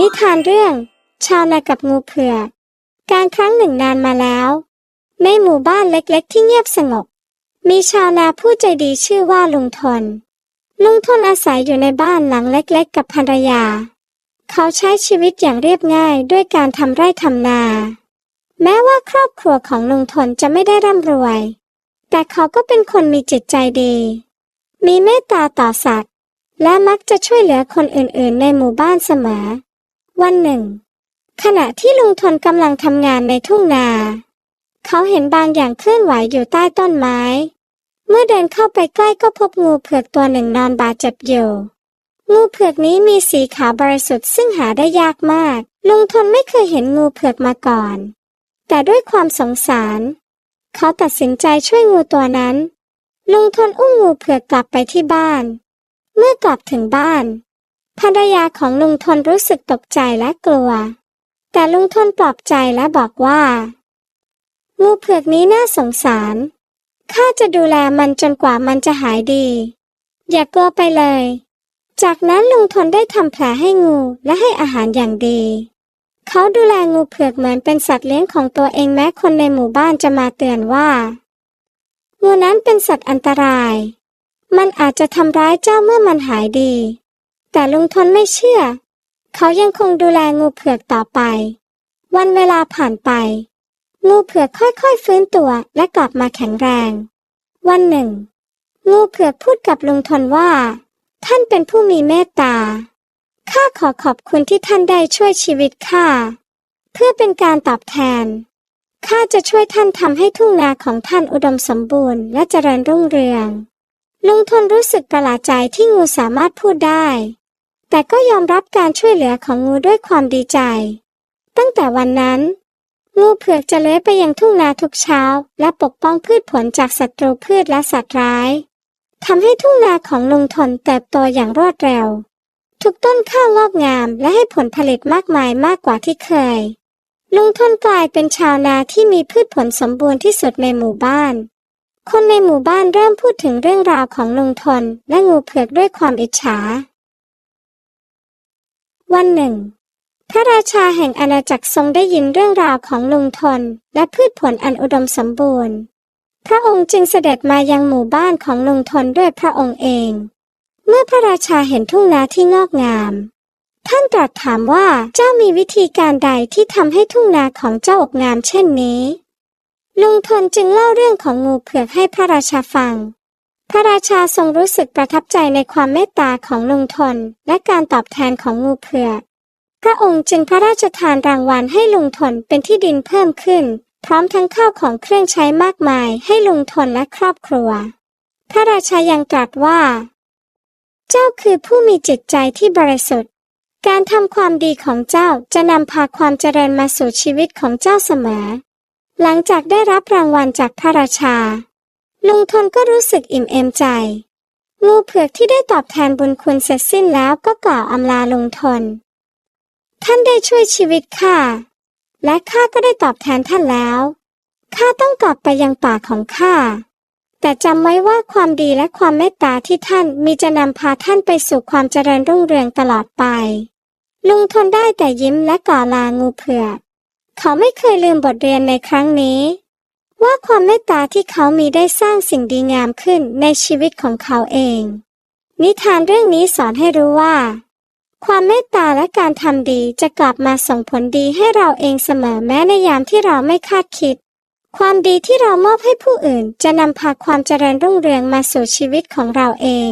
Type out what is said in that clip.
นิทานเรื่อง ชาวนากับงูเผือกการครั้งหนึ่งนานมาแล้ว ในหมู่บ้านเล็กๆ ที่เงียบสงบ มีชาวนาผู้ใจดีชื่อว่าลุงทน ลุงทนอาศัยอยู่ในบ้านหลังเล็กๆ กับภรรยา เขาใช้ชีวิตอย่างเรียบง่ายด้วยการทำไร่ทำนา แม้ว่าครอบครัวของลุงทนจะไม่ได้ร่ำรวย แต่เขาก็เป็นคนมีจิตใจดี มีเมตตาต่อสัตว์ และมักจะช่วยเหลือคนอื่นๆ ในหมู่บ้านเสมอ วันหนึ่ง ขณะที่ลุงทนกำลังทำงานในทุ่งนา เขาเห็นบางอย่างเคลื่อนไหวอยู่ใต้ต้นไม้ เมื่อเดินเข้าไปใกล้ก็พบงูเผือกตัวหนึ่งนอนบาดเจ็บอยู่งูเผือกนี้มีสีขาวบริสุทธิ์ซึ่งหาได้ยากมาก ลุงทนไม่เคยเห็นงูเผือกมาก่อน แต่ด้วยความสงสาร เขาตัดสินใจช่วยงูตัวนั้น ลุงทนอุ้มงูเผือกกลับไปที่บ้าน เมื่อกลับถึงบ้าน ภรรยาของลุงทนรู้สึกตกใจและกลัว แต่ลุงทนปลอบใจและบอกว่า งูเผือกนี้น่าสงสาร ข้าจะดูแลมันจนกว่ามันจะหายดี อย่ากลัวไปเลย จากนั้นลุงทนได้ทำแผลให้งูและให้อาหารอย่างดี เขาดูแลงูเผือกเหมือนเป็นสัตว์เลี้ยงของตัวเองแม้คนในหมู่บ้านจะมาเตือนว่า งูนั้นเป็นสัตว์อันตราย มันอาจจะทำร้ายเจ้าเมื่อมันหายดี แต่ลุงทนไม่เชื่อ เขายังคงดูแลงูเผือกต่อไป วันเวลาผ่านไป งูเผือกค่อยๆฟื้นตัวและกลับมาแข็งแรง วันหนึ่ง งูเผือกพูดกับลุงทนว่า ท่านเป็นผู้มีเมตตาข้าขอขอบคุณที่ท่านได้ช่วยชีวิตข้าเพื่อเป็นการตอบแทนข้าจะช่วยท่านทำให้ทุ่งนาของท่านอุดมสมบูรณ์และเจริญรุ่งเรือง ลุงทนรู้สึกประหลาดใจที่งูสามารถพูดได้ แต่ก็ยอมรับการช่วยเหลือของงูด้วยความดีใจ ตั้งแต่วันนั้น งูเผือกจะเลื้อยไปยังทุ่งนาทุกเช้า และปกป้องพืชผลจากศัตรูพืชและสัตว์ร้ายทำให้ทุ่งนาของลุงทนเติบโตอย่างรวดเร็ว ทุกต้นข้าวงอกงามและให้ผลผลิตมากมายมากกว่าที่เคย ลุงทนกลายเป็นชาวนาที่มีพืชผลสมบูรณ์ที่สุดในหมู่บ้าน คนในหมู่บ้านเริ่มพูดถึงเรื่องราวของลุงทนและงูเผือกด้วยความอิจฉา วันหนึ่ง พระราชาแห่งอาณาจักรทรงได้ยินเรื่องราวของลุงทนและพืชผลอันอุดมสมบูรณ์ พระองค์จึงเสด็จมายังหมู่บ้านของลุงทนด้วยพระองค์เอง เมื่อพระราชาเห็นทุ่งนาที่งอกงาม ท่านตรัสถามว่าเจ้ามีวิธีการใดที่ทำให้ทุ่งนาของเจ้าอกงามเช่นนี้ ลุงทนจึงเล่าเรื่องของงูเผือกให้พระราชาฟัง พระราชาทรงรู้สึกประทับใจในความเมตตาของลุงทนและการตอบแทนของงูเผือก พระองค์จึงพระราชทานรางวัลให้ลุงทนเป็นที่ดินเพิ่มขึ้น พร้อมทั้งข้าวของเครื่องใช้มากมายให้ลุงทนและครอบครัว พระราชายังตรัสว่า เจ้าคือผู้มีจิตใจที่บริสุทธิ์ การทำความดีของเจ้าจะนำพาความเจริญมาสู่ชีวิตของเจ้าเสมอ หลังจากได้รับรางวัลจากพระราชา ลุงทนก็รู้สึกอิ่มเอมใจ งูเผือกที่ได้ตอบแทนบุญคุณเสร็จสิ้นแล้วก็กล่าวอำลาลุงทน ท่านได้ช่วยชีวิตข้า และข้าก็ได้ตอบแทนท่านแล้ว ข้าต้องกลับไปยังป่าของข้า แต่จำไว้ว่าความดีและความเมตตาที่ท่านมีจะนำพาท่านไปสู่ความเจริญรุ่งเรืองตลอดไป ลุงทนได้แต่ยิ้มและกล่าวลางูเผือก เขาไม่เคยลืมบทเรียนในครั้งนี้ ว่าความเมตตาที่เขามีได้สร้างสิ่งดีงามขึ้นในชีวิตของเขาเอง นิทานเรื่องนี้สอนให้รู้ว่า ความเมตตาและการทำดีจะกลับมาส่งผลดีให้เราเองเสมอแม้ในยามที่เราไม่คาดคิด ความดีที่เรามอบให้ผู้อื่นจะนำพาความเจริญรุ่งเรืองมาสู่ชีวิตของเราเอง